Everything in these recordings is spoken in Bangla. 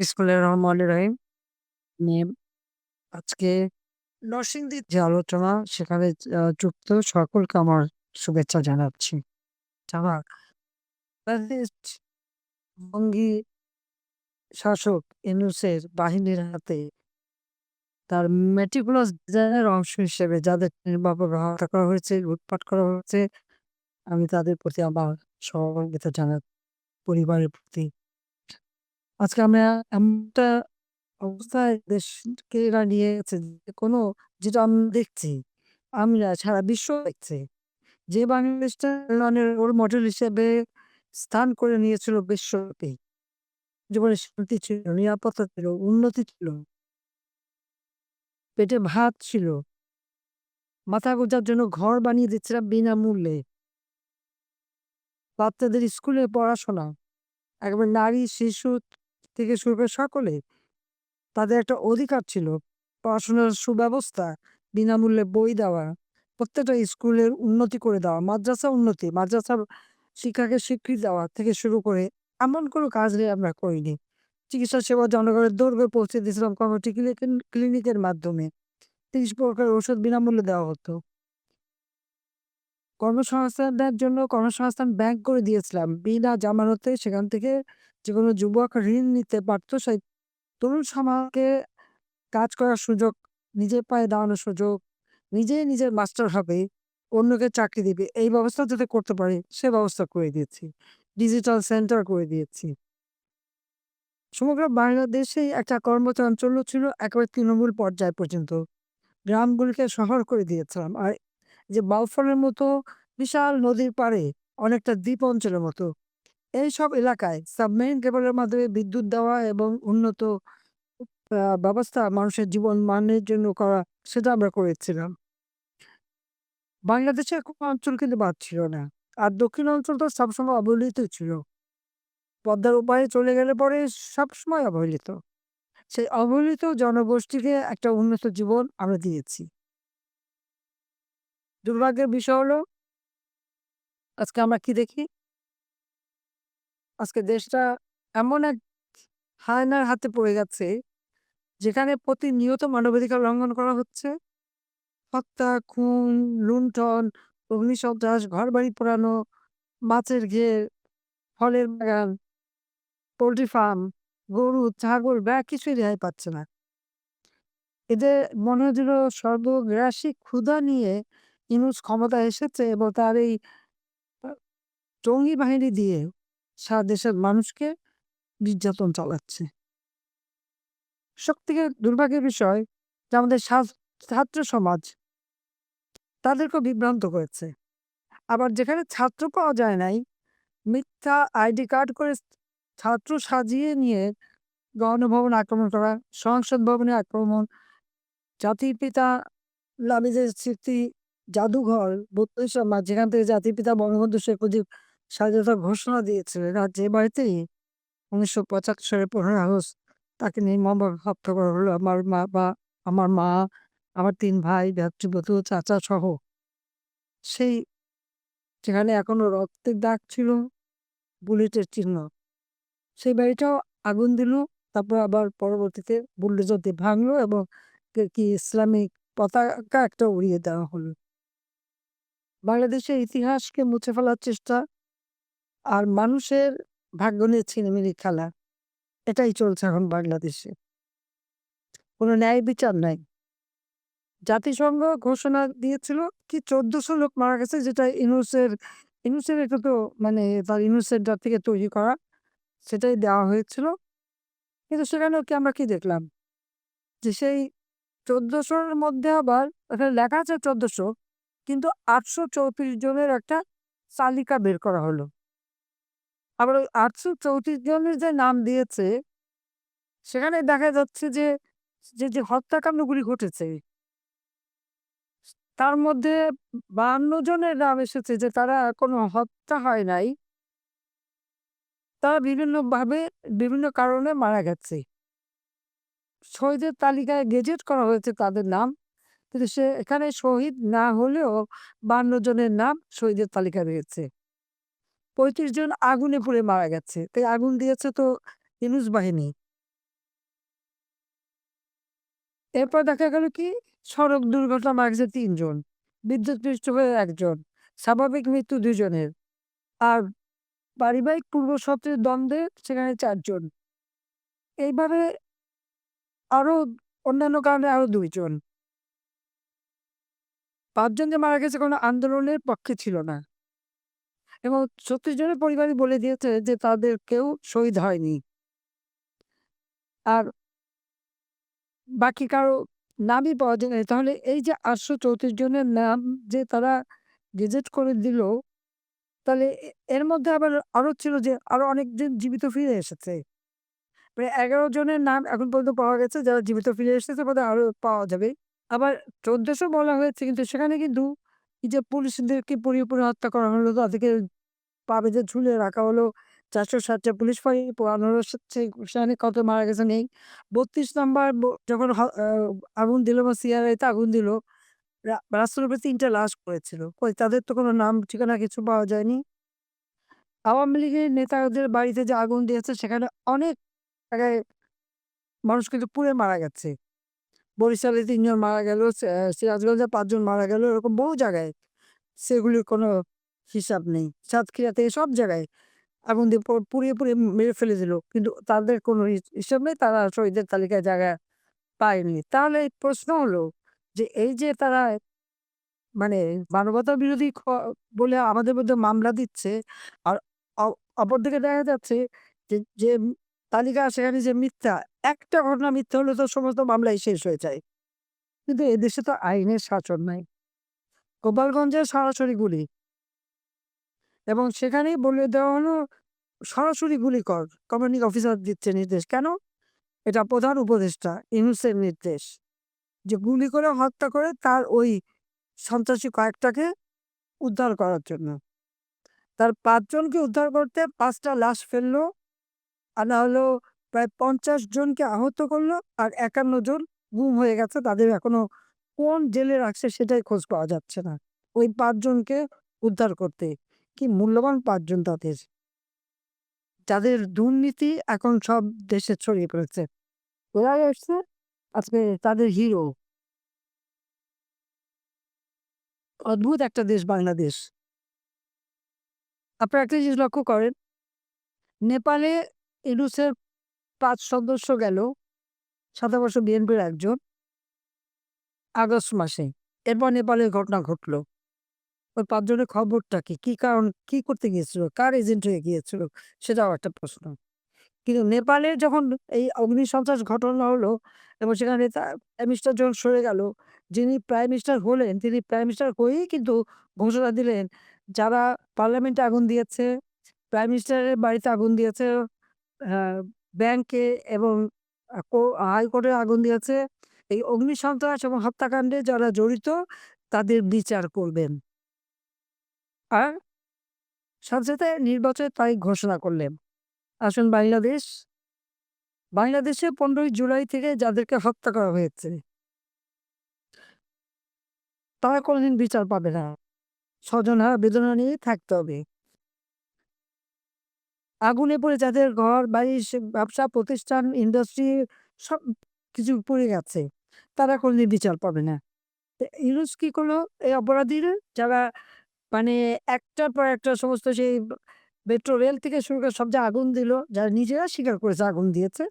বিসমিল্লাহির রহমানির রহিম। আজকে নরসিংদীর যে আলোচনা সেখানে যুক্ত সকলকে আমার শুভেচ্ছা জানাচ্ছি। যারা ফ্যাসিস্ট শাসক ইউনূসের বাহিনীর হাতে তার meticulous ডিজাইনের অংশ হিসেবে যাদের নির্মমভাবে হত্যা করা হয়েছে, লুটপাট করা হয়েছে, আমি তাদের প্রতি আমার সহমর্মিতা জানাই পরিবারের প্রতি। আজকে আমরা এমনটা অবস্থায় দেশকে এরা নিয়ে গেছে যে কোনো যেটা আমরা দেখছি, আমি না সারা বিশ্ব দেখছে। যে বাংলাদেশটা উন্নয়নের রোল মডেল হিসেবে স্থান করে নিয়েছিল বিশ্বব্যাপী। জীবনে শান্তি ছিল, নিরাপত্তা ছিল, উন্নতি ছিল। পেটে ভাত ছিল। মাথা গোঁজার জন্য ঘর বানিয়ে দিচ্ছিলাম বিনামূল্যে। বাচ্চাদের স্কুলে পড়াশোনা, একবার নারী, শিশু থেকে শুরু করে সকলে তাদের একটা অধিকার ছিল। পড়াশোনার সুব্যবস্থা, বিনামূল্যে বই দেওয়া, প্রত্যেকটা স্কুলের উন্নতি করে দেওয়া, মাদ্রাসা উন্নতি, মাদ্রাসার শিক্ষাকে স্বীকৃতি দেওয়া থেকে শুরু করে এমন কোনো কাজ নেই আমরা করিনি। চিকিৎসা সেবা জনগণের দৌড়ে পৌঁছে দিয়েছিলাম কমিউনিটি ক্লিনিক ক্লিনিকের মাধ্যমে। ৩০ প্রকার ওষুধ বিনামূল্যে দেওয়া হতো। কর্মসংস্থানের জন্য কর্মসংস্থান ব্যাংক করে দিয়েছিলাম। বিনা জামানতে সেখান থেকে যেকোনো যুবক ঋণ নিতে পারত। সেই তরুণ সমাজকে কাজ করার সুযোগ, নিজের পায়ে দাঁড়ানোর সুযোগ, নিজেই নিজের মাস্টার হবে, অন্যকে চাকরি দিবে। এই ব্যবস্থা যাতে করতে পারে সে ব্যবস্থা করে দিয়েছি। ডিজিটাল সেন্টার করে দিয়েছি। সমগ্র বাংলাদেশেই একটা কর্মচাঞ্চল্য ছিল একেবারে তৃণমূল পর্যায় পর্যন্ত। গ্রামগুলিকে শহর করে দিয়েছিলাম। আর যে বাউফলের মতো বিশাল নদীর পাড়ে অনেকটা দ্বীপ অঞ্চলের মতো এইসব এলাকায় সাবমেরিন কেবলের মাধ্যমে বিদ্যুৎ দেওয়া এবং উন্নত ব্যবস্থা মানুষের জীবন মানের জন্য করা সেটা আমরা করেছিলাম। বাংলাদেশের কোনো অঞ্চল কিন্তু বাদ ছিল না। আর দক্ষিণ অঞ্চল তো সবসময় অবহেলিত ছিল। পদ্মার উপায়ে চলে গেলে পরে সবসময় অবহেলিত। সেই অবহেলিত জনগোষ্ঠীকে একটা উন্নত জীবন আমরা দিয়েছি। দুর্ভাগ্যের বিষয় হলো, আজকে আমরা কি দেখি? আজকে দেশটা এমন এক হায়নার হাতে পড়ে গেছে, যেখানে প্রতিনিয়ত মানবাধিকার লঙ্ঘন করা হচ্ছে। হত্যা, খুন, লুণ্ঠন, অগ্নিসন্ত্রাস, ঘরবাড়ি পোড়ানো, মাছের ঘের, ফলের বাগান, পোল্ট্রি ফার্ম, গরু, ছাগল ব্যাঙ কিছুই রেহাই পাচ্ছে না। এদের মনে হচ্ছিল সর্বগ্রাসী ক্ষুধা নিয়ে ইউনূস ক্ষমতায় এসেছে এবং তার এই জঙ্গি বাহিনী দিয়ে সারা দেশের মানুষকে নির্যাতন চালাচ্ছে। সবথেকে দুর্ভাগ্যের বিষয় যে আমাদের ছাত্র সমাজ তাদেরকেও বিভ্রান্ত করেছে। আবার যেখানে ছাত্র পাওয়া যায় নাই, মিথ্যা আইডি কার্ড করে ছাত্র সাজিয়ে নিয়ে গণভবন আক্রমণ করা, সংসদ ভবনে আক্রমণ, জাতির পিতা যে স্মৃতি জাদুঘর ৩২ মার্চ যেখান থেকে জাতির পিতা বঙ্গবন্ধু শেখ মুজিব স্বাধীনতার ঘোষণা দিয়েছিলেন আর যে বাড়িতেই ১৯৭৫ সালের ১৫ই আগস্ট তাকে নির্মমভাবে হত্যা করা হলো আমার মা বা আমার মা, আমার তিন ভাই, ভ্রাতৃবধূ, চাচা সহ। সেই যেখানে এখনও রক্তের দাগ ছিল, বুলেটের চিহ্ন। সেই বাড়িটাও আগুন দিল। তারপর আবার পরবর্তীতে বুলডোজার দিয়ে ভাঙলো এবং কি ইসলামিক পতাকা একটা উড়িয়ে দেওয়া হলো। বাংলাদেশের ইতিহাসকে মুছে ফেলার চেষ্টা আর মানুষের ভাগ্য নিয়ে ছিনিমিনি খেলা। এটাই চলছে এখন বাংলাদেশে। কোনো ন্যায় বিচার নাই। জাতিসংঘ ঘোষণা দিয়েছিল কি চোদ্দশো লোক মারা গেছে, যেটা ইউনূসের ইউনূসের এটা তো মানে তার ইউনূস সেন্টার থেকে তৈরি করা। সেটাই দেওয়া হয়েছিল। কিন্তু সেখানেও কি আমরা কি দেখলাম? যে সেই ১৪০০ র মধ্যে আবার ওখানে লেখা আছে চোদ্দশো, কিন্তু ৮৩৪ জনের একটা তালিকা বের করা হলো। আবার ওই ৮৩৪ জনের যে নাম দিয়েছে, সেখানে দেখা যাচ্ছে যে, যে, যে হত্যাকাণ্ডগুলি ঘটেছে তার মধ্যে ৫২ জনের নাম এসেছে যে তারা কোনো হত্যা হয় নাই। তারা বিভিন্নভাবে বিভিন্ন কারণে মারা গেছে। শহীদের তালিকায় গেজেট করা হয়েছে তাদের নাম। কিন্তু সে এখানে শহীদ না হলেও ৫২ জনের নাম শহীদের তালিকায় রয়েছে। ৩৫ জন আগুনে পুড়ে মারা গেছে। তাই আগুন দিয়েছে তো ইউনূস বাহিনী। এরপর দেখা গেল কি? সড়ক দুর্ঘটনা মারা তিনজন বিদ্যুৎপৃষ্ট হয়ে একজন স্বাভাবিক মৃত্যু দুজনের। আর পারিবারিক পূর্ব পূর্বশত্রুর দ্বন্দ্বে সেখানে চারজন এইভাবে আরও অন্যান্য কারণে আরও দুইজন পাঁচজন যে মারা গেছে কোনো আন্দোলনের পক্ষে ছিল না। এবং ছত্রিশ জনের পরিবারই বলে দিয়েছে যে তাদের কেউ শহীদ হয়নি। আর বাকি কারও নামই পাওয়া যায় নাই। তাহলে এই যে আটশো চৌত্রিশ জনের নাম যে তারা গেজেট করে দিল, তাহলে এর মধ্যে আবার আরও ছিল যে আরও অনেকজন জীবিত ফিরে এসেছে। প্রায় এগারো জনের নাম এখন পর্যন্ত পাওয়া গেছে, যারা জীবিত ফিরে এসেছে বোধ আরও পাওয়া যাবে। আবার চোদ্দশো বলা হয়েছে, কিন্তু সেখানে কিন্তু যে পুলিশদেরকে পুরোপুরি হত্যা করা হলো, তাদেরকে পা ঝুলে রাখা হলো। চারশো ষাটটা পুলিশ ফাঁড়ি পনেরো সেখানে কত মারা গেছে নেই। বত্রিশ নম্বর যখন আগুন দিল বা সিআরআইতে আগুন দিল রাস্তার উপরে তিনটা লাশ কই, তাদের তো কোনো নাম, ঠিকানা কিছু পাওয়া যায়নি। আওয়ামী লীগের নেতাদের বাড়িতে যে আগুন দিয়েছে, সেখানে অনেক জায়গায় মানুষ কিন্তু পুড়ে মারা গেছে। বরিশালে তিনজন মারা গেল সিরাজগঞ্জে পাঁচজন মারা গেল, এরকম বহু জায়গায়। সেগুলির কোনো হিসাব নেই। সাতক্ষীরাতে সব জায়গায় আগুন দিয়ে পুড়িয়ে পুড়িয়ে মেরে ফেলে দিল। কিন্তু তাদের কোনো হিসাব নেই, তারা শহীদের তালিকায় জায়গা পায়নি। তাহলে প্রশ্ন হলো যে এই যে তারা মানে মানবতা বিরোধী বলে আমাদের মধ্যে মামলা দিচ্ছে আর অপরদিকে দেখা যাচ্ছে যে যে তালিকা সেখানে যে মিথ্যা, একটা ঘটনা মিথ্যা হলে তো সমস্ত মামলাই শেষ হয়ে যায়। কিন্তু এদেশে তো আইনের শাসন নাই। গোপালগঞ্জে সরাসরি গুলি এবং সেখানেই বলে দেওয়া হলো, সরাসরি গুলি কর। কমান্ডিং অফিসার দিচ্ছে নির্দেশ। কেন? এটা প্রধান উপদেষ্টা, ইউনুসের নির্দেশ। যে গুলি করে হত্যা করে তার ওই সন্ত্রাসী কয়েকটাকে উদ্ধার করার জন্য। তার পাঁচজনকে উদ্ধার করতে পাঁচটা লাশ ফেলল, আর না হলো প্রায় পঞ্চাশ জনকে আহত করল, আর একান্ন জন গুম হয়ে গেছে। তাদের এখনও কোন জেলে রাখছে সেটাই খোঁজ পাওয়া যাচ্ছে না। ওই পাঁচজনকে উদ্ধার করতে। কি মূল্যবান পাঁচজন তাদের? যাদের দুর্নীতি এখন সব দেশে ছড়িয়ে পড়েছে। ওরা এসছে আজকে তাদের হিরো। অদ্ভুত একটা দেশ বাংলাদেশ। আপনারা একটা জিনিস লক্ষ্য করেন, নেপালে ইনুসের পাঁচ সদস্য গেল সাদা বর্ষ বিএনপির একজন, আগস্ট মাসে। এরপর নেপালের ঘটনা ঘটলো। ওই পাঁচজনের খবরটা কি? কি কারণ, কি করতে গিয়েছিল? কার এজেন্ট হয়ে গিয়েছিল? সেটাও একটা প্রশ্ন। কিন্তু নেপালে যখন এই অগ্নি সন্ত্রাস ঘটনা হলো এবং সেখানে মিনিস্টার যখন সরে গেল, যিনি প্রাইম মিনিস্টার হলেন, তিনি প্রাইম মিনিস্টার হয়েই কিন্তু ঘোষণা দিলেন, যারা পার্লামেন্টে আগুন দিয়েছে, প্রাইম মিনিস্টারের বাড়িতে আগুন দিয়েছে ব্যাংকে এবং হাইকোর্টে আগুন দিয়েছে, এই অগ্নি সন্ত্রাস এবং হত্যাকাণ্ডে যারা জড়িত, তাদের বিচার করবেন। আর সাথে সাথে নির্বাচনের তারিখ ঘোষণা করলেন। আসুন বাংলাদেশ। বাংলাদেশে পনেরোই জুলাই থেকে যাদেরকে হত্যা করা হয়েছে, তারা কোনোদিন বিচার পাবে না। স্বজনহারা বেদনা নিয়ে থাকতে হবে। আগুনে পড়ে যাদের ঘর, বাড়ি ব্যবসা, প্রতিষ্ঠান ইন্ডাস্ট্রি সব কিছু পড়ে গেছে, তারা কোনোদিন বিচার পাবে না। ইউনুস কি করল? এই অপরাধীরা যারা মানে একটার পর একটা সমস্ত সেই মেট্রো রেল থেকে শুরু করে সব যে আগুন দিল যারা নিজেরা স্বীকার করেছে আগুন দিয়েছে,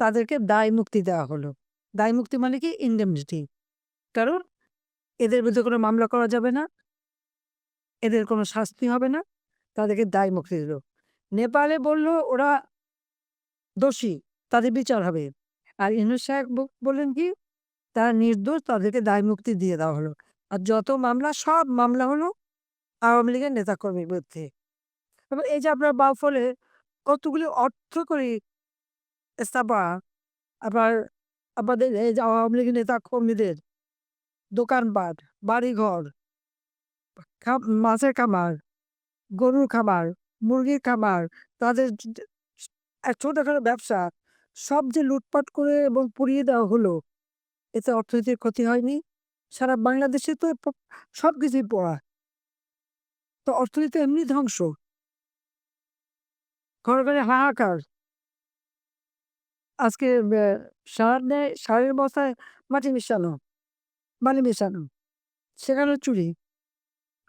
তাদেরকে দায় মুক্তি দেওয়া হলো। দায় মুক্তি মানে কি? ইন্ডেমনিটি কারণ এদের বিরুদ্ধে কোনো মামলা করা যাবে না, এদের কোনো শাস্তি হবে না, তাদেরকে দায় মুক্তি দিল। নেপালে বলল, ওরা দোষী, তাদের বিচার হবে। আর ইউনুস সাহেব বললেন কি? তারা নির্দোষ, তাদেরকে দায় মুক্তি দিয়ে দেওয়া হলো। আর যত মামলা, সব মামলা হলো আওয়ামী লীগের নেতাকর্মীর বিরুদ্ধে এবং এই যে আপনার বাউফলে কতগুলি অর্থ করে স্থাপা, আবার আমাদের এই যে আওয়ামী লীগের নেতা কর্মীদের দোকানপাট বাড়িঘর মাছের খামার, গরুর খামার, মুরগির খামার, তাদের ছোটখাটো ব্যবসা, সব যে লুটপাট করে এবং পুড়িয়ে দেওয়া হলো, এতে অর্থনীতির ক্ষতি হয়নি। সারা বাংলাদেশে তো সব কিছুই পড়া। তো অর্থনীতি এমনি ধ্বংস ঘরে ঘরে হাহাকার আজকে সার দেয়, সারের বস্তায় মাটি মিশানো, বালি মেশানো। সেখানে চুরি।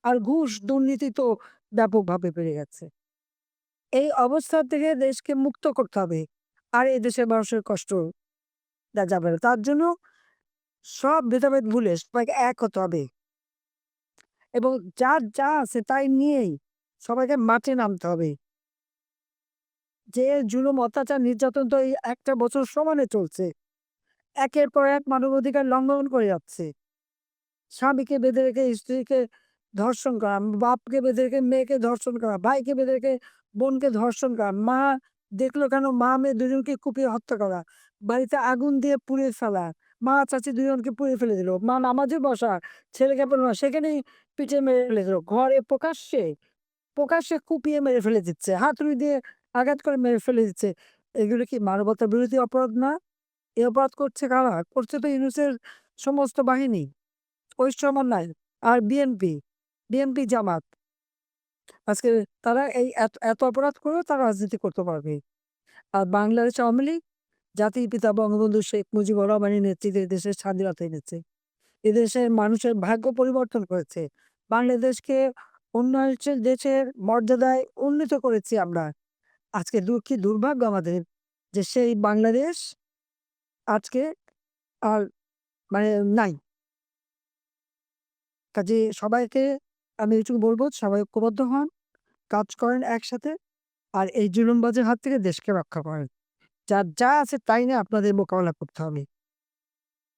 আর ঘুষ, দুর্নীতি তো ব্যাপকভাবে বেড়ে গেছে। এই অবস্থা থেকে দেশকে মুক্ত করতে হবে। আর এই দেশের মানুষের কষ্ট যাবে। তার জন্য সব ভেদাভেদ ভুলে সবাইকে এক হতে হবে। এবং যার যা আছে তাই নিয়েই সবাইকে মাঠে নামতে হবে। যে জুলুম, অত্যাচার, নির্যাতন তো এই একটা বছর সমানে চলছে। একের পর এক মানবাধিকার লঙ্ঘন করে যাচ্ছে। স্বামীকে বেঁধে রেখে স্ত্রীকে ধর্ষণ করা, বাপকে বেঁধে রেখে মেয়েকে ধর্ষণ করা, ভাইকে বেঁধে রেখে বোনকে ধর্ষণ করা, মা দেখল কেন মা মেয়ে দুজনকে কুপিয়ে হত্যা করা, বাড়িতে আগুন দিয়ে পুড়িয়ে ফেলা, মা চাচি দুজনকে পুড়িয়ে ফেলে দিল, মা নামাজে বসা, ছেলেকে বলল না সেখানেই পিঠে মেরে ফেলে দিল, ঘরে প্রকাশ্যে প্রকাশ্যে কুপিয়ে মেরে ফেলে দিচ্ছে, হাতুড়ি দিয়ে আঘাত করে মেরে ফেলে দিচ্ছে। এগুলো কি মানবতা বিরোধী অপরাধ না? এই অপরাধ করছে কারা? করছে তো ইউনুসের সমস্ত বাহিনী, ওই সমন্বয় আর বিএনপি, বিএনপি জামাত। আজকে তারা এই এত অপরাধ করেও তারা রাজনীতি করতে পারবে। আর বাংলাদেশ আওয়ামী লীগ জাতির পিতা বঙ্গবন্ধু শেখ মুজিবুর রহমানের নেতৃত্বে দেশের স্বাধীনতা এনেছে। এদেশের মানুষের ভাগ্য পরিবর্তন করেছে। বাংলাদেশকে উন্নয়নশীল দেশের মর্যাদায় উন্নীত করেছি আমরা। আজকে দুঃখী দুর্ভাগ্য আমাদের যে সেই বাংলাদেশ আজকে আর মানে নাই। কাজে সবাইকে আমি এইটুকু বলব সবাই ঐক্যবদ্ধ হন, কাজ করেন একসাথে। আর এই জুলুমবাজের হাত থেকে দেশকে রক্ষা করেন। যার যা আছে তাই না আপনাদের মোকাবেলা করতে হবে।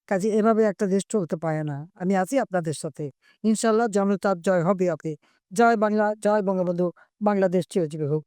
কাজে এভাবে একটা দেশ চলতে পারে না। আমি আছি আপনাদের সাথে। ইনশাল্লাহ জনতার জয় হবে আপনি জয় বাংলা, জয় বঙ্গবন্ধু, বাংলাদেশ চিরজীবী হোক।